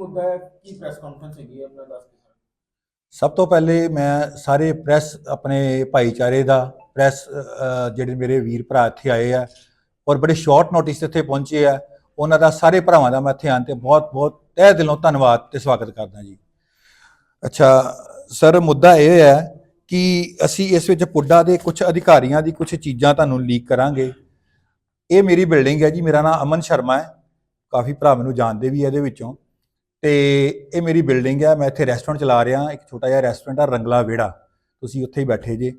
ਮੁੱਦਾ ਹੈ ਕੀ press conference ਹੈਗੀ ਹੈ ਆਪਣਾ ਦੱਸ ਦਿਓ ਸਭ ਤੋਂ ਪਹਿਲੇ ਮੈਂ ਸਾਰੇ ਪ੍ਰੈਸ ਆਪਣੇ ਭਾਈਚਾਰੇ ਦਾ ਪ੍ਰੈਸ ਜਿਹੜੇ ਮੇਰੇ ਵੀਰ ਭਰਾ ਇੱਥੇ ਆਏ ਆ ਔਰ ਬੜੇ ਸ਼ਾਰਟ ਨੋਟਿਸ ਤੇ ਇੱਥੇ ਪਹੁੰਚੇ ਆ। ਉਹਨਾਂ ਦਾ ਸਾਰੇ ਭਰਾਵਾਂ ਦਾ ਮੈਂ ਇੱਥੇ ਆਉਣ ਤੇ ਬਹੁਤ ਬਹੁਤ ਤਹਿ ਦਿਲੋਂ ਧੰਨਵਾਦ ਤੇ ਸਵਾਗਤ ਕਰਦਾ ਜੀ। ਅੱਛਾ, ਸਰ, ਮੁੱਦਾ ਇਹ ਹੈ ਕਿ ਅਸੀਂ ਇਸ ਵਿੱਚ ਪੁੱਡਾ ਦੇ ਕੁਝ ਅਧਿਕਾਰੀਆਂ ਦੀ ਕੁਝ ਚੀਜ਼ਾਂ ਤੁਹਾਨੂੰ ਲੀਕ ਕਰਾਂਗੇ। ਇਹ ਮੇਰੀ ਬਿਲਡਿੰਗ ਹੈ ਜੀ, ਮੇਰਾ ਨਾਮ ਅਮਨ ਸ਼ਰਮਾ ਹੈ। ਕਾਫੀ ਭਰਾ ਮੈਨੂੰ ਜਾਣਦੇ ਵੀ ਆ ਇਹਦੇ ਵਿੱਚੋਂ। ਤੇ ਇਹ ਮੇਰੀ ਬਿਲਡਿੰਗ ਆ, ਮੈਂ ਇੱਥੇ ਰੈਸਟੋਰੈਂਟ ਚਲਾ ਰਿਹਾ, ਇੱਕ ਛੋਟਾ ਜਿਹਾ ਰੈਸਟੋਰੈਂਟ ਆ, ਰੰਗਲਾ ਵਿਹੜਾ। ਤੁਸੀਂ ਉੱਥੇ ਹੀ ਬੈਠੇ ਜੇ।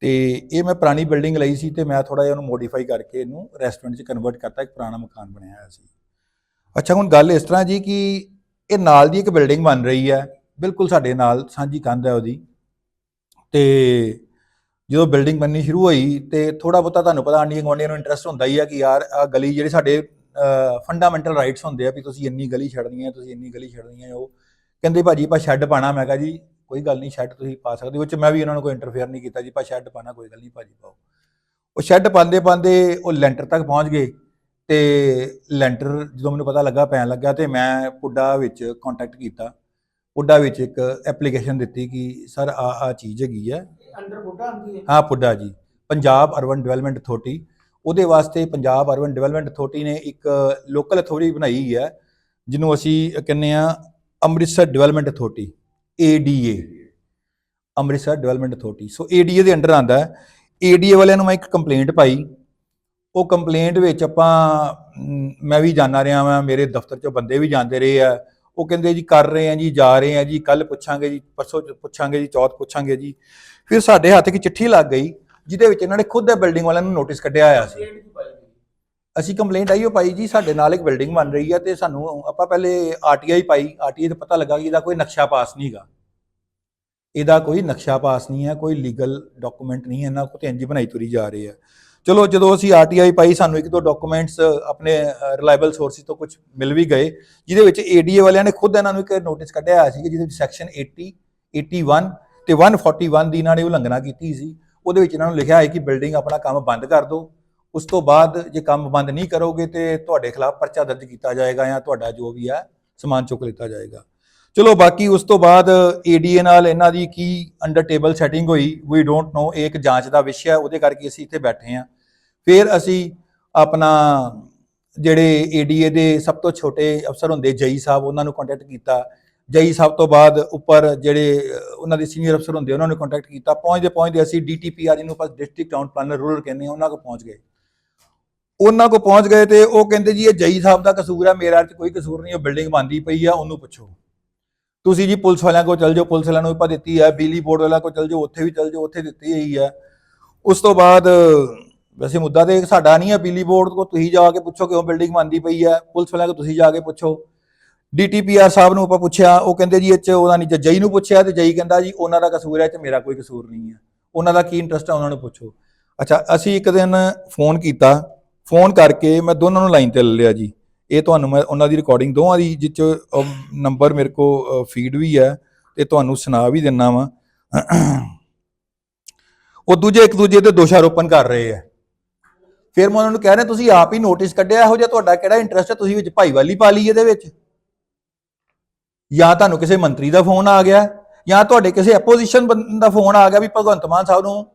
ਤੇ ਇਹ ਮੈਂ ਪੁਰਾਣੀ ਬਿਲਡਿੰਗ ਲਈ ਸੀ ਤੇ ਮੈਂ ਥੋੜਾ ਜਿਹਾ ਉਹਨੂੰ ਮੋਡੀਫਾਈ ਕਰਕੇ ਇਹਨੂੰ ਰੈਸਟੋਰੈਂਟ 'ਚ ਕਨਵਰਟ ਕਰਤਾ, ਇੱਕ ਪੁਰਾਣਾ ਮਕਾਨ ਬਣਿਆ ਹੋਇਆ ਸੀ। ਅੱਛਾ, ਹੁਣ ਗੱਲ ਇਸ ਤਰ੍ਹਾਂ ਜੀ ਕਿ ਇਹ ਨਾਲ ਦੀ ਇੱਕ ਬਿਲਡਿੰਗ ਬਣ ਰਹੀ ਹੈ। ਬਿਲਕੁਲ ਸਾਡੇ ਨਾਲ ਸਾਂਝੀ ਕੰਧ ਹੈ ਉਹਦੀ। ਤੇ ਜਦੋਂ ਬਿਲਡਿੰਗ ਬਣਨੀ ਸ਼ੁਰੂ ਹੋਈ ਤੇ ਥੋੜਾ ਬਹੁਤਾ ਤੁਹਾਨੂੰ ਪਤਾ ਆਂਡੀਆਂ ਗੁਆਂਢੀਆਂ ਨੂੰ ਇੰਟਰਸਟ ਹੁੰਦਾ ਹੀ ਆ ਕਿ ਯਾਰ ਆ ਗਲੀ ਜਿਹੜੇ ਸਾਡੇ ਫੰਡਾਮੈਂਟਲ ਰਾਈਟਸ ਹੁੰਦੇ ਆ ਵੀ ਤੁਸੀਂ ਇੰਨੀ ਗਲੀ ਛੱਡਣੀ ਹੈ ਤੁਸੀਂ ਇੰਨੀ ਗਲੀ ਛੱਡਣੀ ਹੈ ਉਹ ਕਹਿੰਦੇ ਭਾਜੀ ਆਪਾਂ ਸ਼ੈੱਡ ਪਾਣਾ ਮੈਂ ਕਿਹਾ ਜੀ ਕੋਈ ਗੱਲ ਨਹੀਂ ਸ਼ੈੱਡ ਤੁਸੀਂ ਪਾ ਸਕਦੇ ਹੋ ਉਹ 'ਚ ਮੈਂ ਵੀ ਉਹਨਾਂ ਨੂੰ ਕੋਈ ਇੰਟਰਫੇਅਰ ਨਹੀਂ ਕੀਤਾ ਜੀ ਪਾ ਸ਼ੈੱਡ ਪਾਣਾ ਕੋਈ ਗੱਲ ਨਹੀਂ ਭਾਜੀ ਪਾਓ। ਉਹ ਸ਼ੈੱਡ ਪਾਉਂਦੇ ਪਾਉਂਦੇ ਉਹ ਲੈਂਟਰ ਤੱਕ ਪਹੁੰਚ ਗਏ ਤੇ ਲੈਂਟਰ ਜਦੋਂ ਮੈਨੂੰ ਪਤਾ ਲੱਗਾ ਪੈਣ ਲੱਗਾ ਤੇ ਮੈਂ ਪੁੱਡਾ ਵਿੱਚ ਕੰਟੈਕਟ ਕੀਤਾ। ਪੁੱਡਾ ਵਿੱਚ ਇੱਕ ਐਪਲੀਕੇਸ਼ਨ ਦਿੱਤੀ ਕਿ ਸਰ ਆ ਆ ਚੀਜ਼ ਹੈਗੀ ਹੈ। ਅੰਡਰ ਆਂਦੀ ਹੈ? ਹਾਂ ਪੁੱਡਾ ਜੀ। ਪੰਜਾਬ ਅਰਬਨ ਡਿਵੈਲਪਮੈਂਟ ਅਥਾਰਟੀ ਉਹਦੇ ਵਾਸਤੇ ਪੰਜਾਬ ਅਰਬਨ ਡਿਵੈਲਪਮੈਂਟ ਅਥਾਰਟੀ ਨੇ ਇੱਕ ਲੋਕਲ ਅਥਾਰਟੀ ਬਣਾਈ ਹੈ, ਜਿਹਨੂੰ ਅਸੀਂ ਕਹਿੰਦੇ ਆ Amritsar development authority ADA Amritsar development authority. So ADA ਦੇ ਅੰਡਰ ਆਂਦਾ ਹੈ। ADA ਵਾਲਿਆਂ ਨੂੰ ਮੈਂ ਇੱਕ ਕੰਪਲੇਂਟ ਪਾਈ। ਉਹ ਕੰਪਲੇਂਟ ਵਿੱਚ ਆਪਾਂ ਮੈਂ ਵੀ ਜਾਣਾ ਰਿਹਾ ਵਾਂ, ਮੇਰੇ ਦਫ਼ਤਰ ਚੋਂ ਬੰਦੇ ਵੀ ਜਾਂਦੇ ਰਹੇ ਆ। ਉਹ ਕਹਿੰਦੇ ਜੀ, ਕਰ ਰਹੇ ਆ ਜੀ, ਜਾ ਰਹੇ ਆ ਜੀ ਕੱਲ ਪੁੱਛਾਂਗੇ ਜੀ, ਪਰਸੋਂ ਪੁੱਛਾਂਗੇ ਜੀ, ਚੌਥ ਪੁੱਛਾਂਗੇ ਜੀ। ਫਿਰ ਸਾਡੇ ਹੱਥ ਇੱਕ ਚਿੱਠੀ ਲੱਗ ਗਈ। ਜਿਹਦੇ ਵਿੱਚ ਇਹਨਾਂ ਨੇ ਖੁਦ ਦੇ ਬਿਲਡਿੰਗ ਵਾਲਿਆਂ ਨੂੰ ਨੋਟਿਸ ਕੱਢਿਆ ਆਇਆ ਸੀ। ਕੀ ਅਸੀਂ ਕੰਪਲੇਂਟ ਆਈ ਉਹ ਪਾਈ ਜੀ ਸਾਡੇ ਨਾਲ ਇੱਕ ਬਿਲਡਿੰਗ ਬਣ ਰਹੀ ਹੈ ਤੇ ਸਾਨੂੰ ਆਪਾਂ ਪਹਿਲੇ ਆਰਟੀਆਈ ਪਾਈ ਆਰਟੀਆਈ ਤੇ ਪਤਾ ਲੱਗਾ ਕਿ ਇਹਦਾ ਕੋਈ ਨਕਸ਼ਾ ਪਾਸ ਨਹੀਂਗਾ ਇਹਦਾ ਕੋਈ ਨਕਸ਼ਾ ਪਾਸ ਨਹੀਂ ਹੈ ਕੋਈ ਲੀਗਲ ਡਾਕੂਮੈਂਟ ਨਹੀਂ ਹੈ ਇਹਨਾਂ ਕੋਲ ਤੇ ਇੰਜ ਬਣਾਈ ਤੁਰੀ ਜਾ ਰਹੀ ਹੈ। ਚਲੋ ਜਦੋਂ ਅਸੀਂ ਆਰਟੀਆਈ ਪਾਈ ਸਾਨੂੰ ਇੱਕ ਦੋ ਡਾਕੂਮੈਂਟਸ ਆਪਣੇ ਰਿਲਾਇਬਲ ਸੋਰਸਿਸ ਤੋਂ ਕੁਝ ਮਿਲ ਵੀ ਗਏ ਜਿਹਦੇ ਵਿੱਚ ਏਡੀਏ ਵਾਲਿਆਂ ਨੇ ਖੁਦ ਇਹਨਾਂ ਨੂੰ ਇੱਕ ਨੋਟਿਸ ਕੱਢਿਆ ਹੋਇਆ ਸੀ ਕਿ ਜਿਹਦੇ ਵਿੱਚ ਸੈਕਸ਼ਨ 80 81 ਤੇ 141 ਦੀ ਇਹਨਾਂ ਨੇ ਉਲੰਘਣਾ ਕੀਤੀ ਸੀ। ਉਹਦੇ ਵਿੱਚ ਇਹਨਾਂ ਨੂੰ ਲਿਖਿਆ ਹੈ ਕਿ ਬਿਲਡਿੰਗ ਆਪਣਾ ਕੰਮ ਬੰਦ ਕਰ ਦਿਓ। ਉਸ ਤੋਂ ਬਾਅਦ ਜੇ ਕੰਮ ਬੰਦ ਨਹੀਂ ਕਰੋਗੇ ਤੇ ਤੁਹਾਡੇ ਖਿਲਾਫ ਪਰਚਾ ਦਰਜ ਕੀਤਾ ਜਾਏਗਾ ਜਾਂ ਤੁਹਾਡਾ ਜੋ ਵੀ ਹੈ ਸਮਾਨ ਚੁੱਕ ਲਿੱਤਾ ਜਾਏਗਾ। ਚਲੋ ਬਾਕੀ ਉਸ ਤੋਂ ਬਾਅਦ ਏਡੀਏ ਨਾਲ ਇਹਨਾਂ ਦੀ ਕੀ ਅੰਡਰ ਟੇਬਲ ਸੈਟਿੰਗ ਹੋਈ ਵੀ ਡੋਂਟ ਨੋ ਇਹ ਇੱਕ ਜਾਂਚ ਦਾ ਵਿਸ਼ਾ ਹੈ, ਉਹਦੇ ਕਰਕੇ ਅਸੀਂ ਇੱਥੇ ਬੈਠੇ ਹਾਂ। ਫਿਰ ਅਸੀਂ ਆਪਣਾ ਜਿਹੜੇ ਏਡੀਏ ਦੇ ਸਭ ਤੋਂ ਛੋਟੇ ਅਫਸਰ ਹੁੰਦੇ, ਜਈ ਸਾਹਿਬ, ਉਹਨਾਂ ਨੂੰ ਕੰਟੈਕਟ ਕੀਤਾ। ਜਈ ਸਾਹਿਬ ਤੋਂ ਬਾਅਦ ਉੱਪਰ ਜਿਹੜੇ ਉਹਨਾਂ ਦੇ ਸੀਨੀਅਰ ਅਫਸਰ ਹੁੰਦੇ, ਉਹਨਾਂ ਨੇ ਕੰਟੈਕਟ ਕੀਤਾ। ਪਹੁੰਚਦੇ ਪਹੁੰਚਦੇ ਅਸੀਂ ਡੀਟੀਪੀਆਰ ਜਿਹਨੂੰ ਆਪਾਂ ਡਿਸਟ੍ਰਿਕਟ ਟਾਊਨ ਪਲਾਨਰ ਰੂਰਲ ਕਹਿੰਦੇ ਹਾਂ, ਉਹਨਾਂ ਕੋਲ ਪਹੁੰਚ ਗਏ। ਉਹਨਾਂ ਕੋਲ ਪਹੁੰਚ ਗਏ ਤੇ ਉਹ ਕਹਿੰਦੇ ਜੀ, ਇਹ ਜਈ ਸਾਹਿਬ ਦਾ ਕਸੂਰ ਹੈ, ਮੇਰਾ ਚ ਕੋਈ ਕਸੂਰ ਨਹੀਂ, ਉਹ ਬਿਲਡਿੰਗ ਬੰਦੀ ਪਈ ਆ, ਉਹਨੂੰ ਪੁੱਛੋ। ਤੁਸੀਂ ਜੀ ਪੁਲਿਸ ਵਾਲਿਆਂ ਕੋਲ ਚਲ ਜਾਓ, ਪੁਲਿਸ ਵਾਲਿਆਂ ਨੂੰ ਆਪਾਂ ਦਿੱਤੀ ਹੈ ਬਿਜਲੀ ਬੋਰਡ ਵਾਲਿਆਂ ਕੋਲ ਚਲ ਜਾਓ, ਉੱਥੇ ਵੀ ਚਲ ਜਾਓ, ਉੱਥੇ ਦਿੱਤੀ ਹੋਈ ਹੈ ਉਸ ਤੋਂ ਬਾਅਦ, ਵੈਸੇ ਮੁੱਦਾ ਤੇ ਸਾਡਾ ਨਹੀਂ ਹੈ ਬਿਜਲੀ ਬੋਰਡ ਕੋਲ ਤੁਸੀਂ ਜਾ ਕੇ ਪੁੱਛੋ ਕਿ ਉਹ ਬਿਲਡਿੰਗ ਬੰਦੀ ਪਈ ਹੈ ਪੁਲਿਸ ਵਾਲਿਆਂ ਕੋਲ ਤੁਸੀਂ ਜਾ ਕੇ ਪੁੱਛੋ। ਡੀਟੀਪੀਆਰ ਸਾਹਿਬ ਨੂੰ ਆਪਾਂ ਪੁੱਛਿਆ, ਉਹ ਕਹਿੰਦੇ ਜੀ ਇਹ ਚ ਉਹਨਾਂ ਨੇ ਜਈ ਨੂੰ ਪੁੱਛਿਆ ਤੇ ਜਈ ਕਹਿੰਦਾ ਜੀ, ਉਹਨਾਂ ਦਾ ਕਸੂਰ ਹੈ ਇਹ ਚ ਮੇਰਾ ਕੋਈ ਕਸੂਰ ਨਹੀਂ ਹੈ। ਉਹਨਾਂ ਦਾ ਕੀ ਇੰਟਰਸਟ ਹੈ, ਉਹਨਾਂ ਨੂੰ ਪੁੱਛੋ। ਅੱਛਾ, ਅਸੀਂ ਇੱਕ ਦਿਨ ਫੋਨ ਕੀਤਾ, ਫੋਨ ਕਰਕੇ ਮੈਂ ਦੋਨਾਂ ਨੂੰ ਲਾਈਨ ਤੇ ਲੈ ਲਿਆ ਜੀ। ਇਹ ਤੁਹਾਨੂੰ ਮੈਂ ਉਹਨਾਂ ਦੀ ਰਿਕਾਰਡਿੰਗ ਦੋਵਾਂ ਦੀ ਜਿੱਚ ਨੰਬਰ ਮੇਰੇ ਕੋ ਫੀਡ ਵੀ ਹੈ ਤੇ ਤੁਹਾਨੂੰ ਸੁਣਾ ਵੀ ਦਿੰਨਾ ਵਾਂ। ਉਹ ਦੂਜੇ, ਇੱਕ ਦੂਜੇ ਤੇ ਦੋਸ਼ਾਰੋਪਣ ਕਰ ਰਹੇ ਆ ਫਿਰ ਮੈਂ ਉਹਨਾਂ ਨੂੰ ਕਹਿ ਰਿਹਾ, ਤੁਸੀਂ ਆਪ ਹੀ ਨੋਟਿਸ ਕੱਢਿਆ ਇਹੋ ਜਿਹਾ ਤੁਹਾਡਾ ਕਿਹੜਾ ਇੰਟਰਸਟ ਹੈ? ਤੁਸੀਂ ਵਿੱਚ ਭਾਈਵਾਲੀ ਪਾ ਲਈ ਇਹਦੇ ਵਿੱਚ। ਜਾਂ ਤੁਹਾਨੂੰ ਕਿਸੇ ਮੰਤਰੀ ਦਾ ਫੋਨ ਆ ਗਿਆ, ਜਾਂ ਤੁਹਾਡੇ ਕਿਸੇ ਆਪੋਜੀਸ਼ਨ ਦਾ ਫੋਨ ਆ ਗਿਆ ਵੀ ਭਗਵੰਤ ਮਾਨ ਸਾਹਿਬ ਨੂੰ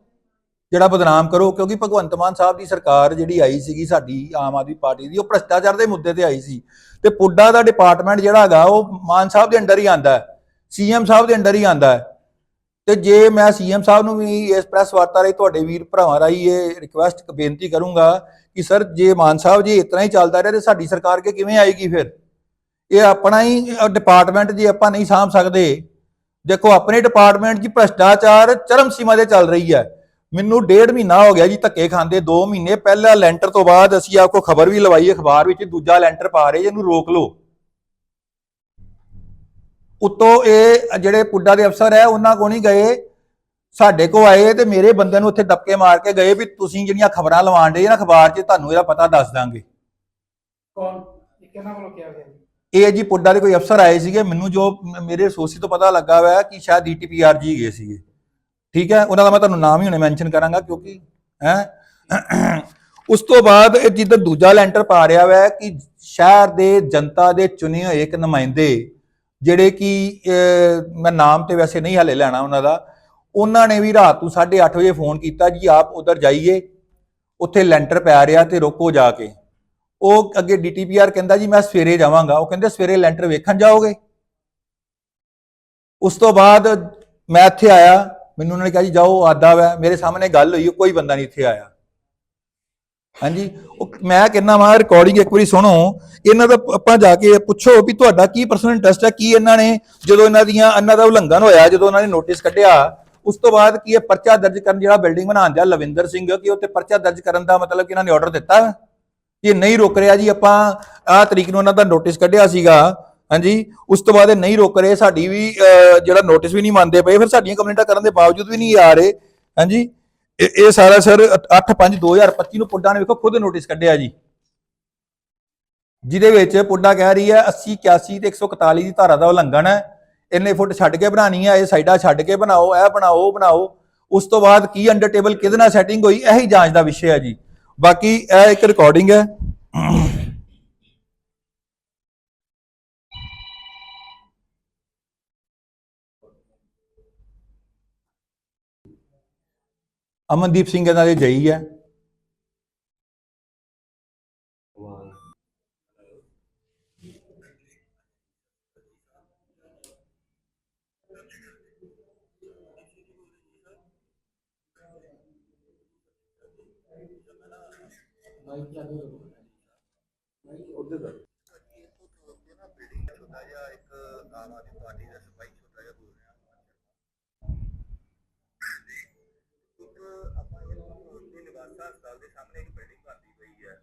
ਜਿਹੜਾ ਬਦਨਾਮ ਕਰੋ, ਕਿਉਂਕਿ ਭਗਵੰਤ ਮਾਨ ਸਾਹਿਬ ਦੀ ਸਰਕਾਰ ਜਿਹੜੀ ਆਈ ਸੀਗੀ ਸਾਡੀ ਆਮ ਆਦਮੀ ਪਾਰਟੀ ਦੀ, ਉਹ ਭ੍ਰਸ਼ਟਾਚਾਰ ਦੇ ਮੁੱਦੇ ਤੇ ਆਈ ਸੀ। ਤੇ ਪੁੱਡਾ ਦਾ ਡਿਪਾਰਟਮੈਂਟ ਜਿਹੜਾ ਹੈਗਾ, ਉਹ ਮਾਨ ਸਾਹਿਬ ਦੇ ਅੰਡਰ ਹੀ ਆਂਦਾ ਹੈ, ਸੀਐਮ ਸਾਹਿਬ ਦੇ ਅੰਡਰ ਹੀ ਆਂਦਾ ਹੈ। ਤੇ ਜੇ ਮੈਂ ਸੀਐਮ ਸਾਹਿਬ ਨੂੰ ਵੀ ਇਸ ਪ੍ਰੈਸ ਵਾਰਤਾ ਰਾਹੀਂ ਤੁਹਾਡੇ ਵੀਰ ਭਰਾਵਾਂ ਰਾਹੀਂ ਇਹ ਰਿਕੁਐਸਟ ਬੇਨਤੀ ਕਰੂੰਗਾ ਕਿ ਸਰ, ਜੇ ਮਾਨ ਸਾਹਿਬ ਜੀ ਇਤਨਾ ਹੀ ਚੱਲਦਾ ਰਿਹਾ ਤੇ ਸਾਡੀ ਸਰਕਾਰ ਕੇ ਕਿਵੇਂ ਆਏਗੀ ਫਿਰ? ਇਹ ਆਪਣਾ ਹੀ ਡਿਪਾਰਟਮੈਂਟ ਜੇ ਆਪਾਂ ਨਹੀਂ ਸਾਂਭ ਸਕਦੇ। ਦੇਖੋ, ਆਪਣੇ ਡਿਪਾਰਟਮੈਂਟ 'ਚ ਭ੍ਰਸ਼ਟਾਚਾਰ ਚਰਮ ਸੀਮਾ ਤੇ ਚੱਲ ਰਹੀ ਹੈ। ਮੈਨੂੰ ਡੇਢ ਮਹੀਨਾ ਹੋ ਗਿਆ ਜੀ ਧੱਕੇ ਖਾਂਦੇ 2 ਮਹੀਨੇ ਪਹਿਲਾ ਲੈਂਟਰ ਤੋਂ ਬਾਅਦ ਅਸੀਂ ਆਪਕੋ ਖਬਰ ਵੀ ਲਵਾਈ, ਅਖਬਾਰ ਵਿੱਚ ਦੂਜਾ ਲੈਂਟਰ ਪਾ ਰਹੇ, ਇਹਨੂੰ ਰੋਕ ਲਓ। ਉਤੋਂ ਇਹ ਜਿਹੜੇ ਪੁੱਡਾ ਦੇ ਅਫਸਰ ਹੈ, ਉਹਨਾਂ ਕੋ ਨਹੀਂ ਗਏ। ਸਾਡੇ ਕੋ ਆਏ ਤੇ ਮੇਰੇ ਬੰਦੇ ਨੂੰ ਉੱਥੇ ਦਬਕੇ ਮਾਰ ਕੇ ਗਏ ਵੀ ਤੁਸੀਂ ਜਿਹੜੀਆਂ ਖਬਰਾਂ ਲਵਾਣ ਦੇ ਨਾ ਅਖਬਾਰ 'ਚ ਤੁਹਾਨੂੰ ਇਹਦਾ ਪਤਾ ਦੱਸ ਦਾਂਗੇ। ਕੌਣ? ਕਿਹਨਾਂ ਕੋਲੋਂ ਕਿਹਾ ਗਿਆ ਇਹ ਜੀ ਪੁੱਡਾ ਦੇ ਕੋਈ ਅਫਸਰ ਆਏ ਸੀਗੇ, ਮੈਨੂੰ ਜੋ ਮੇਰੇ ਸੋਸੀ ਤੋਂ ਪਤਾ ਲੱਗਾ ਹੋਇਆ ਕਿ ਸ਼ਾਇਦ ਡੀਟੀਪੀਆਰ ਜੀ ਗਏ ਸੀਗੇ। ਠੀਕ ਹੈ? ਉਹਨਾਂ ਦਾ ਮੈਂ ਤੁਹਾਨੂੰ ਨਾਮ ਹੀ ਹੁਣੇ ਮੈਂਸ਼ਨ ਕਰਾਂਗਾ ਕਿਉਂਕਿ, ਹੈ? ਉਸ ਤੋਂ ਬਾਅਦ ਇਹ ਜਿੱਦਾਂ ਦੂਜਾ ਲੈਂਟਰ ਪਾ ਰਿਹਾ ਹੋਇਆ ਕਿ ਸ਼ਹਿਰ ਦੇ ਜਨਤਾ ਦੇ ਚੁਣੇ ਹੋਏ ਇੱਕ ਨੁਮਾਇੰਦੇ, ਜਿਹੜੇ ਕਿ ਮੈਂ ਨਾਮ ਤੇ ਵੈਸੇ ਨਹੀਂ ਹਲੇ ਲੈਣਾ ਉਹਨਾਂ ਦਾ, ਉਹਨਾਂ ਨੇ ਵੀ ਰਾਤ ਨੂੰ 8:30 ਵਜੇ ਫੋਨ ਕੀਤਾ ਜੀ, ਆਪ ਉਧਰ ਜਾਈਏ, ਉੱਥੇ ਲੈਂਟਰ ਪੈ ਰਿਹਾ ਤੇ ਰੋਕੋ ਜਾ ਕੇ। ਉਹ ਅੱਗੇ ਡੀਟੀਪੀਆਰ ਕਹਿੰਦਾ ਜੀ, ਮੈਂ ਸਵੇਰੇ ਜਾਵਾਂਗਾ। ਉਹ ਕਹਿੰਦੇ, ਸਵੇਰੇ ਲੈਂਟਰ ਵੇਖਣ ਜਾਓਗੇ? ਉਸ ਤੋਂ ਬਾਅਦ ਮੈਂ ਇੱਥੇ ਆਇਆ। ਮੈਨੂੰ ਉਹਨਾਂ ਨੇ ਕਿਹਾ ਜੀ, ਜਾਓ ਆਦਾ ਵੈ ਮੇਰੇ ਸਾਹਮਣੇ ਗੱਲ ਹੋਈ, ਕੋਈ ਬੰਦਾ ਨਹੀਂ ਇੱਥੇ ਆਇਆ। ਹਾਂਜੀ? ਉਹ ਮੈਂ ਕਹਿੰਦਾ ਵਾਂ ਰਿਕਾਰਡਿੰਗ ਇੱਕ ਵਾਰੀ ਸੁਣੋ। ਇਹਨਾਂ ਦਾ ਆਪਾਂ ਜਾ ਕੇ ਪੁੱਛੋ ਵੀ ਤੁਹਾਡਾ ਕੀ ਪਰਸਨਲ ਇੰਟਰਸਟ ਹੈ, ਕੀ ਇਹਨਾਂ ਨੇ ਜਦੋਂ ਇਹਨਾਂ ਦੀਆਂ, ਇਹਨਾਂ ਦਾ ਉਲੰਘਣ ਹੋਇਆ, ਜਦੋਂ ਉਹਨਾਂ ਨੇ ਨੋਟਿਸ ਕੱਢਿਆ, ਉਸ ਤੋਂ ਬਾਅਦ ਕੀ ਇਹ ਪਰਚਾ ਦਰਜ ਕਰਨ ਜਿਹੜਾ ਬਿਲਡਿੰਗ ਬਣਾਉਣ ਦਿਆ ਲਵਿੰਦਰ ਸਿੰਘ, ਕਿ ਉੱਤੇ ਪਰਚਾ ਦਰਜ ਕਰਨ ਦਾ ਮਤਲਬ ਕਿ ਇਹਨਾਂ ਨੇ ਆਰਡਰ ਦਿੱਤਾ? ਇਹ ਨਹੀਂ ਰੁਕ ਰਿਹਾ ਜੀ ਆਪਾਂ ਆਹ ਤਰੀਕ ਨੂੰ ਉਹਨਾਂ ਦਾ ਨੋਟਿਸ ਕੱਢਿਆ ਸੀਗਾ ਹਾਂਜੀ ਉਸ ਤੋਂ ਬਾਅਦ ਇਹ ਨਹੀਂ ਰੁਕ ਰਹੇ ਸਾਡੀ ਵੀ ਅਹ, ਜਿਹੜਾ ਨੋਟਿਸ ਵੀ ਨਹੀਂ ਮੰਨਦੇ ਪਏ ਫਿਰ ਸਾਡੀਆਂ ਕੰਪਲੇਂਟਾਂ ਕਰਨ ਦੇ ਬਾਵਜੂਦ ਵੀ ਨਹੀਂ ਆ ਰਹੇ ਹਾਂਜੀ। ਇਹ ਸਾਰਾ ਸਰ 8/5/2025 ਨੂੰ ਪੁੱਡਾ ਨੇ ਵੇਖੋ ਖੁਦ ਨੋਟਿਸ ਕੱਢਿਆ ਜੀ। ਜਿਹਦੇ ਵਿੱਚ ਪੁੱਡਾ ਕਹਿ ਰਹੀ ਹੈ 80 81 ਤੇ 141 ਦੀ ਧਾਰਾ ਦਾ ਉਲੰਘਣ ਹੈ ਇੰਨੇ ਫੁੱਟ ਛੱਡ ਕੇ ਬਣਾਣੀ ਹੈ ਇਹ ਸਾਈਡਾਂ ਛੱਡ ਕੇ ਬਣਾਓ ਇਹ ਬਣਾਓ ਉਹ ਬਣਾਓ ਉਸ ਤੋਂ ਬਾਅਦ ਕੀ ਅੰਡਰ ਟੇਬਲ ਕਿਹਦੇ ਨਾਲ ਸੈਟਿੰਗ ਹੋਈ ਇਹੀ ਜਾਂਚ ਦਾ ਵਿਸ਼ੇ ਹੈ ਜੀ। ਬਾਕੀ ਇਹ ਇੱਕ ਰਿਕਾਰਡਿੰਗ ਹੈ ਅਮਨਦੀਪ ਸਿੰਘ ਇਹਨਾਂ ਦੇ ਜਈ ਹੈ ਛੋਟਾ ਜਿਹਾ ਦਾ ਬਿਲਡਿੰਗ ਬਣਦੀ ਪਈ ਹੈ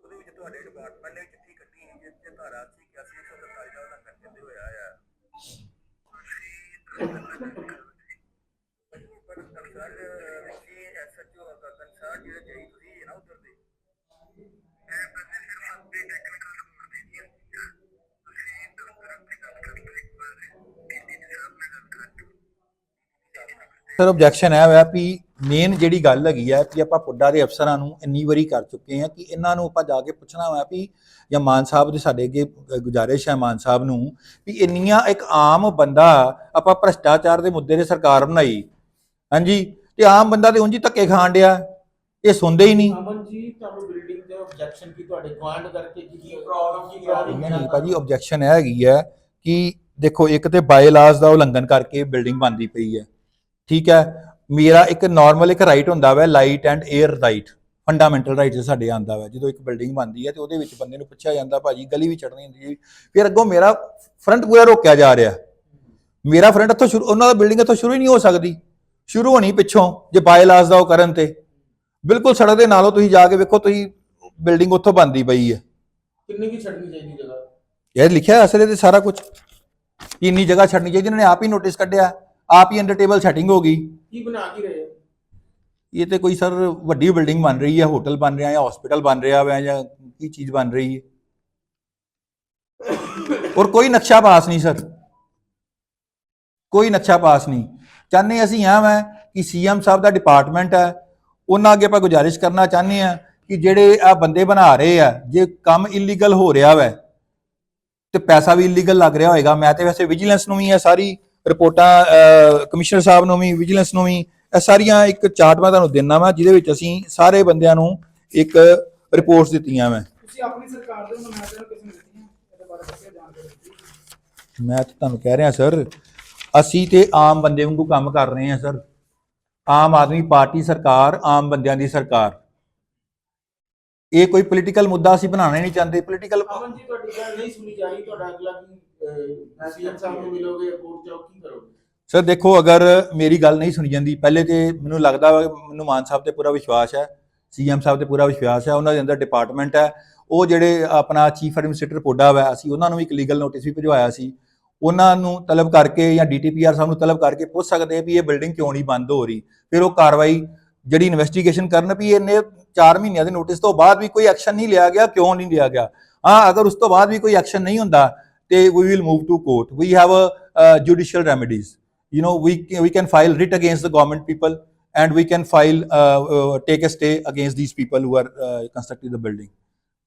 ਉਹਦੇ ਵਿੱਚ ਤੁਹਾਡੇ ਡਿਪਾਰਟਮੈਂਟ ਨੇ ਚਿੱਠੀ ਕੱਢੀ ਜਿਸ ਤੇ ਧਾਰਾ 81 147 ਦਾ ਉਲੰਘਣ ਕਹਿੰਦੇ ਹੋਇਆ ਆ ਪਰ ਕੰਸਰਨ ਰੱਖੀ ਐਸਐਚਓ ਦਾ ਕੰਸਰਨ ਜਿਹੜੇ ਜਈ ਤੁਸੀਂ ਹੈ ਨਾ ਉਧਰ ਦੇ। ਇਹ ਬੰਦੇ ਸਿਰਫ ਆਪਣੇ ਟੈਕਨੀਕਲ ਸਪੋਰਟ ਦੇ ਦਿਆ ਤੁਸੀਂ ਦਫ਼ਤਰ ਆਪਣੇ ਗੱਲ ਕਰਕੇ ਇੱਕ ਵਾਰ। ਕਿੰਨੀ ਸਾਹਿਬ ਨਾਲ ਗੱਲ ਕਰ ਸਰ ਆਬਜੈਕਸ਼ਨ ਹੈ ਹੋਇਆ ਵੀ ਮੇਨ ਜਿਹੜੀ ਗੱਲ ਹੈਗੀ ਹੈ ਕਿ ਆਪਾਂ ਪੁੱਡਾ ਦੇ ਅਫਸਰਾਂ ਨੂੰ ਇੰਨੀ ਵਾਰੀ ਕਰ ਚੁੱਕੇ ਹਾਂ ਕਿ ਇਹਨਾਂ ਨੂੰ ਆਪਾਂ ਜਾ ਕੇ ਪੁੱਛਣਾ ਹੋਇਆ ਵੀ ਜਾਂ ਮਾਨ ਸਾਹਿਬ ਦੇ ਸਾਡੇ ਅੱਗੇ ਗੁਜ਼ਾਰਿਸ਼ ਹੈ ਮਾਨ ਸਾਹਿਬ ਨੂੰ ਵੀ ਇੰਨੀਆਂ ਇੱਕ ਆਮ ਬੰਦਾ ਆਪਾਂ ਭ੍ਰਸ਼ਟਾਚਾਰ ਦੇ ਮੁੱਦੇ ਤੇ ਸਰਕਾਰ ਬਣਾਈ। ਹਾਂਜੀ, ਤੇ ਆਮ ਬੰਦਾ ਤੇ ਉਂਝ ਹੀ ਧੱਕੇ ਖਾਣ ਡਿਆ। ਇਹ ਸੁਣਦੇ ਹੀ ਨਹੀਂ। ਅਮਨ ਜੀ ਤੁਹਾਨੂੰ ਬਿਲਡਿੰਗ ਤੇ ਆਬਜੈਕਸ਼ਨ ਕੀ ਤੁਹਾਡੇ ਗਵਾਂਡ ਕਰਕੇ ਕੀ ਪ੍ਰੋਬਲਮ ਕੀ ਆ ਰਹੀ ਨਹੀਂ ਭਾਜੀ ਆਬਜੈਕਸ਼ਨ ਇਹ ਹੈਗੀ ਹੈ ਕਿ ਦੇਖੋ ਇੱਕ ਤੇ ਬਾਇਲਾਸ ਦਾ ਉਲੰਘਣ ਕਰਕੇ ਬਿਲਡਿੰਗ ਬਣਦੀ ਪਈ ਹੈ। ਠੀਕ ਹੈ ਮੇਰਾ ਇੱਕ ਨਾਰਮਲ ਇੱਕ ਰਾਈਟ ਹੁੰਦਾ ਵਾ light and air right fundamental right ਸਾਡੇ ਆਂਦਾ ਵਾ ਜਦੋਂ ਇੱਕ ਬਿਲਡਿੰਗ ਬਣਦੀ ਹੈ ਤੇ ਉਹਦੇ ਵਿੱਚ ਬੰਦੇ ਨੂੰ ਪੁੱਛਿਆ ਜਾਂਦਾ ਭਾਜੀ ਗਲੀ ਵੀ ਚੜਨੀ ਹੁੰਦੀ ਹੈ। ਫਿਰ ਅੱਗੋਂ ਮੇਰਾ ਫਰੰਟ ਪੂਰਾ ਰੋਕਿਆ ਜਾ ਰਿਹਾ। ਮੇਰਾ ਫਰੰਟ ਇੱਥੋਂ ਸ਼ੁਰੂ ਉਹਨਾਂ ਦਾ ਬਿਲਡਿੰਗ ਇੱਥੋਂ ਸ਼ੁਰੂ ਹੀ ਨਹੀਂ ਹੋ ਸਕਦੀ। ਸ਼ੁਰੂ ਹੋਣੀ ਪਿੱਛੋਂ ਜੇ ਬਾਇਲਾਸ ਦਾ ਉਹ ਕਰਨ ਤੇ। ਬਿਲਕੁਲ ਸੜਕ ਦੇ ਨਾਲੋਂ ਤੁਸੀਂ ਜਾ ਕੇ ਵੇਖੋ ਤੁਸੀਂ ਬਿਲਡਿੰਗ ਉੱਥੋਂ ਬਣਦੀ ਪਈ ਹੈ। ਕਿੰਨੀ ਕੀ ਛੱਡਣੀ ਚਾਹੀਦੀ ਜਗ੍ਹਾ? ਇਹ ਲਿਖਿਆ ਅਸਲੇ ਤੇ ਸਾਰਾ ਕੁਝ ਇੰਨੀ ਜਗ੍ਹਾ ਛੱਡਣੀ ਚਾਹੀਦੀ? ਇਹਨਾਂ ਨੇ ਆਪ ਹੀ ਨੋਟਿਸ ਕੱਢਿਆ। ਆਪ ਹੀ ਅੰਡਰ ਟੇਬਲ ਸੈਟਿੰਗ ਹੋ ਗਈ। ਕੀ ਬਣਾ ਕੀ ਰਹੇ? ਇਹ ਤੇ ਕੋਈ ਸਰ ਵੱਡੀ ਬਿਲਡਿੰਗ ਬਣ ਰਹੀ ਹੈ ਹੋਟਲ ਬਣ ਰਿਹਾ ਜਾਂ ਹਸਪੀਟਲ ਬਣ ਰਿਹਾ ਹੈ ਜਾਂ ਕੀ ਚੀਜ਼ ਬਣ ਰਹੀ ਹੈ। ਔਰ ਕੋਈ ਨਕਸ਼ਾ ਪਾਸ ਨਹੀਂ ਸਰ। ਕੋਈ ਨਕਸ਼ਾ ਪਾਸ ਨਹੀਂ। ਚਾਹੁੰਦੇ ਅਸੀਂ ਆ ਮੈਂ ਕਿ ਸੀਐਮ ਸਾਹਿਬ ਦਾ ਡਿਪਾਰਟਮੈਂਟ ਹੈ ਉਹਨਾਂ ਅੱਗੇ ਆਪਾਂ ਗੁਜ਼ਾਰਿਸ਼ ਕਰਨਾ ਚਾਹੁੰਦੇ ਆ ਕਿ ਜਿਹੜੇ ਆ ਬੰਦੇ ਬਣਾ ਰਹੇ ਆ ਜੇ ਕੰਮ ਇਲੀਗਲ ਹੋ ਰਿਹਾ ਵੈ ਤੇ ਪੈਸਾ ਵੀ ਇਲੀਗਲ ਲੱਗ ਰਿਹਾ ਹੋਏਗਾ। ਮੈਂ ਤੇ ਵੈਸੇ ਵਿਜੀਲੈਂਸ ਨੂੰ ਵੀ ਇਹ ਸਾਰੀ ਰਿਪੋਰਟਾਂ ਕਮਿਸ਼ਨਰ ਸਾਹਿਬ ਨੂੰ ਵੀ ਵਿਜੀਲੈਂਸ ਨੂੰ ਵੀ ਇਹ ਸਾਰੀਆਂ ਇੱਕ ਚਾਰਟ ਮੈਂ ਤੁਹਾਨੂੰ ਦਿੰਨਾ ਵਾ ਜਿਹਦੇ ਵਿੱਚ ਅਸੀਂ ਸਾਰੇ ਬੰਦਿਆਂ ਨੂੰ ਇੱਕ ਰਿਪੋਰਟਸ ਦਿੱਤੀਆਂ ਮੈਂ ਤੁਸੀਂ ਆਪਣੀ ਸਰਕਾਰ ਦੇ ਨੂੰ ਕਿਸ ਨੇ ਦਿੱਤੀਆਂ? ਇਹਦੇ ਬਾਰੇ ਦੱਸਿਆ ਜਾਣਕਾਰੀ ਦਿੱਤੀ। ਮੈਂ ਤਾਂ ਤੁਹਾਨੂੰ ਕਹਿ ਰਿਹਾ ਸਰ ਅਸੀਂ ਤੇ ਆਮ ਬੰਦੇ ਵਾਂਗੂ ਕੰਮ ਕਰ ਰਹੇ ਹਾਂ ਸਰ। ਆਮ ਆਦਮੀ ਪਾਰਟੀ ਸਰਕਾਰ ਆਮ ਬੰਦਿਆਂ ਦੀ ਸਰਕਾਰ। ਇਹ ਕੋਈ ਪੋਲੀਟੀਕਲ ਮੁੱਦਾ ਅਸੀਂ ਬਣਾਉਣਾ ਨਹੀਂ ਚਾਹੁੰਦੇ। ਪੋਲੀਟੀਕਲ ਅਮਨ ਜੀ ਤੁਹਾਡੀ ਗੱਲ ਨਹੀਂ ਸੁਣੀ ਜਾਈ ਤੁਹਾਡਾ ਅਗਲਾ ਕੀ ਸੀਐਮ ਸਾਹਿਬ ਨੂੰ ਮਿਲੋਗੇ ਕੋਰਟ ਜਾਓ ਕੀ ਕਰੋਗੇ? ਸਰ ਦੇਖੋ ਅਗਰ ਮੇਰੀ ਗੱਲ ਨਹੀਂ ਸੁਣੀ ਜਾਂਦੀ ਪਹਿਲੇ ਤੇ ਮੈਨੂੰ ਲੱਗਦਾ ਮੈਨੂੰ ਮਾਨ ਸਾਹਿਬ ਤੇ ਪੂਰਾ ਵਿਸ਼ਵਾਸ ਹੈ ਸੀਐਮ ਸਾਹਿਬ ਤੇ ਪੂਰਾ ਵਿਸ਼ਵਾਸ ਹੈ ਉਹਨਾਂ ਦੇ ਅੰਦਰ ਡਿਪਾਰਟਮੈਂਟ ਹੈ। ਉਹ ਜਿਹੜੇ ਆਪਣਾ ਚੀਫ ਐਡਮਿਨਿਸਟ੍ਰੇਟਰ ਪੋਡਾ ਵਾ ਅਸੀਂ ਉਹਨਾਂ ਨੂੰ ਵੀ ਇੱਕ ਲੀਗਲ ਨੋਟਿਸ ਵੀ ਭਿਜਵਾਇਆ ਸੀ। ਉਹਨਾਂ ਨੂੰ ਤਲਬ ਕਰਕੇ ਜਾਂ ਡੀਟੀਪੀਆਰ ਸਾਹਿਬ ਨੂੰ ਤਲਬ ਕਰਕੇ ਪੁੱਛ ਸਕਦੇ ਆ ਵੀ ਇਹ ਬਿਲਡਿੰਗ ਕਿਉਂ ਨਹੀਂ ਬੰਦ ਹੋ ਰਹੀ। ਫਿਰ ਉਹ ਕਾਰਵਾਈ ਜਿਹੜੀ ਇਨਵੈਸਟੀਗੇਸ਼ਨ ਕਰਨ ਵੀ ਇਹਨੇ 4 ਮਹੀਨਿਆਂ ਦੇ ਨੋਟਿਸ ਤੋਂ ਬਾਅਦ ਵੀ ਕੋਈ ਐਕਸ਼ਨ ਨਹੀਂ ਲਿਆ ਗਿਆ ਕਿਉਂ ਨਹੀਂ ਲਿਆ ਗਿਆ? ਹਾਂ ਅਗਰ ਉਸ ਤੋਂ ਬਾਅਦ ਵੀ ਕੋਈ ਐਕਸ਼ਨ ਨਹੀਂ ਹੁੰਦਾ ਤੇ we will move to court we have a judicial remedies you know we can, we can file writ against the government people and we can file uh, uh, take a stay against these people who are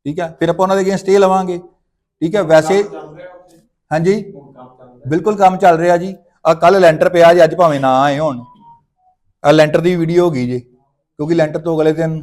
ਠੀਕ ਹੈ ਫਿਰ ਆਪਾਂ ਉਹਨਾਂ ਦੇ against stay ਲਵਾਂਗੇ ਠੀਕ ਹੈ ਵੈਸੇ ਹਾਂਜੀ। ਬਿਲਕੁਲ ਕੰਮ ਚੱਲ ਰਿਹਾ ਜੀ। ਆ ਕੱਲ ਲੈਂਟਰ ਪਿਆ ਜੀ ਅੱਜ ਭਾਵੇਂ ਨਾ ਆਏ ਹੁਣ। ਆ ਲੈਂਟਰ ਦੀ ਵੀਡੀਓ ਹੋ ਗਈ ਜੀ ਕਿਉਂਕਿ ਲੈਂਟਰ ਤੋਂ ਅਗਲੇ ਦਿਨ